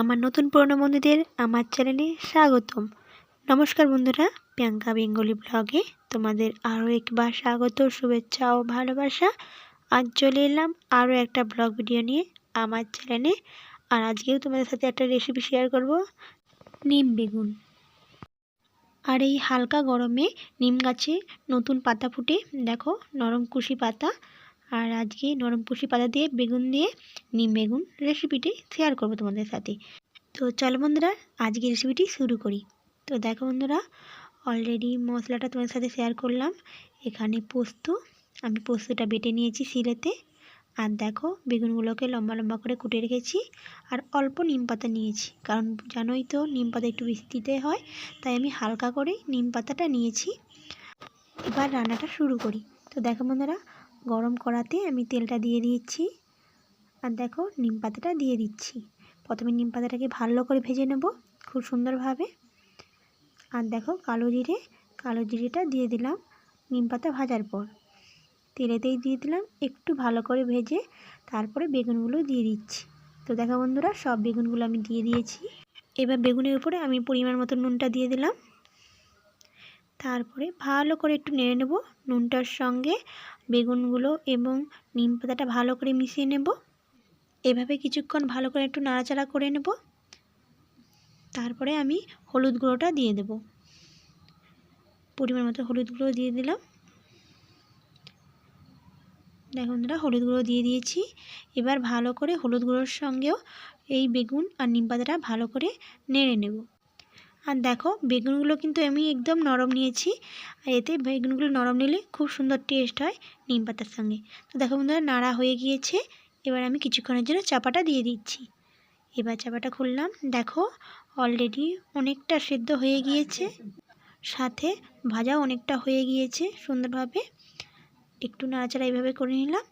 আমার নতুন পুরনো বন্ধুদের আমার চ্যানেলে স্বাগতম। নমস্কার বন্ধুরা, প্রিয়াঙ্কা বেঙ্গলি ব্লগে তোমাদের আরও একবার স্বাগত, শুভেচ্ছা ও ভালোবাসা। আজ চলে এলাম আরও একটা ব্লগ ভিডিও নিয়ে আমার চ্যানেলে। আর আজকেও তোমাদের সাথে একটা রেসিপি শেয়ার করব, নিম বেগুন। আর এই হালকা গরমে নিম গাছে নতুন পাতা ফুটে, দেখো নরম কুশি পাতা। আর আজকে নরম পুষি পাতা দিয়ে বেগুন দিয়ে নিম বেগুন রেসিপিটি শেয়ার করব তোমাদের সাথে। তো চলো বন্ধুরা আজকে রেসিপিটি শুরু করি। তো দেখো বন্ধুরা অলরেডি মশলাটা তোমাদের সাথে শেয়ার করলাম। এখানে পোস্ত, আমি পোস্তটা বেটে নিয়েছি শিলেতে। আর দেখো, বেগুনগুলোকে লম্বা লম্বা করে কুটে রেখেছি। আর অল্প নিম পাতা নিয়েছি, কারণ জানোই তো নিম পাতা একটু বেশি দিতে হয়, তাই আমি হালকা করে নিম পাতাটা নিয়েছি। এবার রান্নাটা শুরু করি। তো দেখো বন্ধুরা গরম করাতে আমি তেলটা দিয়ে দিচ্ছি আর দেখো নিম পাতাটা দিয়ে দিচ্ছি। প্রথমে নিম পাতাটাকে ভালো করে ভেজে নেব খুব সুন্দরভাবে। আর দেখো কালো জিরে, কালো জিরেটা দিয়ে দিলাম নিম পাতা ভাজার পর। তেলেতেই দিয়ে দিলাম একটু ভালো করে ভেজে তারপরে বেগুনগুলো দিয়ে দিচ্ছি। তো দেখো বন্ধুরা, সব বেগুনগুলো আমি দিয়ে দিয়েছি। এবার বেগুনের উপরে আমি পরিমাণ মতো নুনটা দিয়ে দিলাম। তারপরে ভালো করে একটু নেড়ে নেব নুনটার সঙ্গে বেগুনগুলো এবং নিম পাতাটা ভালো করে মিশিয়ে নেব। এভাবে কিছুক্ষণ ভালো করে একটু নাড়াচাড়া করে নেব। তারপরে আমি হলুদ গুঁড়োটা দিয়ে দেব। পরিমাণ মতো হলুদ গুঁড়ো দিয়ে দিলাম। দেখুন বন্ধুরা, হলুদ গুঁড়ো দিয়ে দিয়েছি। এবার ভালো করে হলুদ গুঁড়োর সঙ্গেও এই বেগুন আর নিম পাতাটা ভালো করে নেড়ে নেব। আর দেখো, বেগুনগুলো কিন্তু আমি একদম নরম নিয়েছি। আর এতে বেগুনগুলো নরম নিলে খুব সুন্দর টেস্ট হয় নিম পাতার সঙ্গে। তো দেখো বন্ধুরা, নাড়া হয়ে গিয়েছে। এবার আমি কিছুক্ষণের জন্য চাপাটা দিয়ে দিচ্ছি। এবার চাপাটা খুললাম। দেখো অলরেডি অনেকটা সেদ্ধ হয়ে গিয়েছে। সাথে ভাজা অনেকটা হয়ে গিয়েছে সুন্দরভাবে। একটু নাড়াচাড়া এইভাবে করে নিলাম।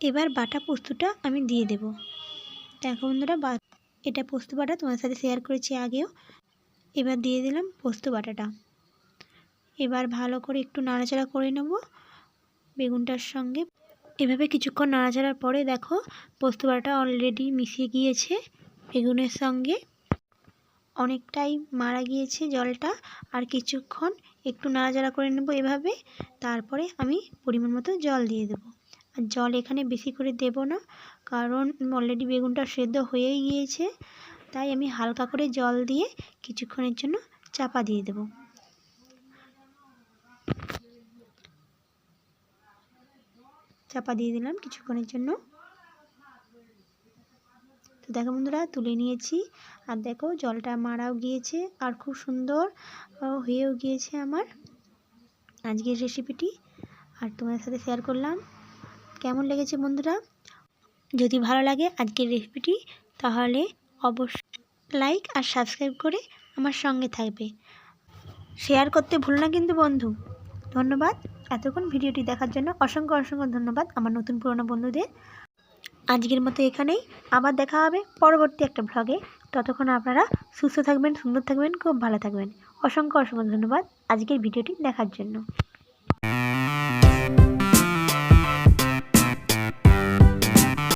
এবার বাটা পোস্তটা আমি দিয়ে দেব। দেখো বন্ধুরা, বা এটা পোস্ত বাটা তোমার সাথে শেয়ার করেছি আগেও। এবার দিয়ে দিলাম পোস্ত বাটাটা। এবার ভালো করে একটু নাড়াচাড়া করে নেব বেগুনটার সঙ্গে। এভাবে কিছুক্ষণ নাড়াচাড়ার পরে দেখো পোস্ত বাটাটা অলরেডি মিশিয়ে গিয়েছে বেগুনের সঙ্গে। অনেকটাই মারা গিয়েছে জলটা, আর কিছুক্ষণ একটু নাড়াচাড়া করে নেব এভাবে, তারপরে আমি পরিমাণ মতো জল দিয়ে দেব। আর জল এখানে বেশি করে দেব না, কারণ অলরেডি বেগুনটা সেদ্ধ হয়েই গিয়েছে। তাই আমি হালকা করে জল দিয়ে কিছুক্ষণের জন্য চাপা দিয়ে দেব। চাপা দিয়ে দিলাম কিছুক্ষণের জন্য। তো দেখো বন্ধুরা, তুলে নিয়েছি। আর দেখো, জলটা মারাও গিয়েছে আর খুব সুন্দর হয়েও গিয়েছে আমার আজকের রেসিপিটি আর তোমাদের সাথে শেয়ার করলাম। কেমন লেগেছে বন্ধুরা? যদি ভালো লাগে আজকের রেসিপিটি তাহলে অবশ্যই লাইক আর সাবস্ক্রাইব করে আমার সঙ্গে থাকবে। শেয়ার করতে ভুল না কিন্তু বন্ধু। ধন্যবাদ। এতক্ষণ ভিডিওটি দেখার জন্য অসংখ্য অসংখ্য ধন্যবাদ আমার নতুন পুরনো বন্ধুদের। আজকের মতো এখানেই। আবার দেখা হবে পরবর্তী একটা ব্লগে ততক্ষণ আপনারা সুস্থ থাকবেন, সুন্দর থাকবেন, খুব ভালো থাকবেন। অসংখ্য অসংখ্য ধন্যবাদ আজকের ভিডিওটি দেখার জন্য।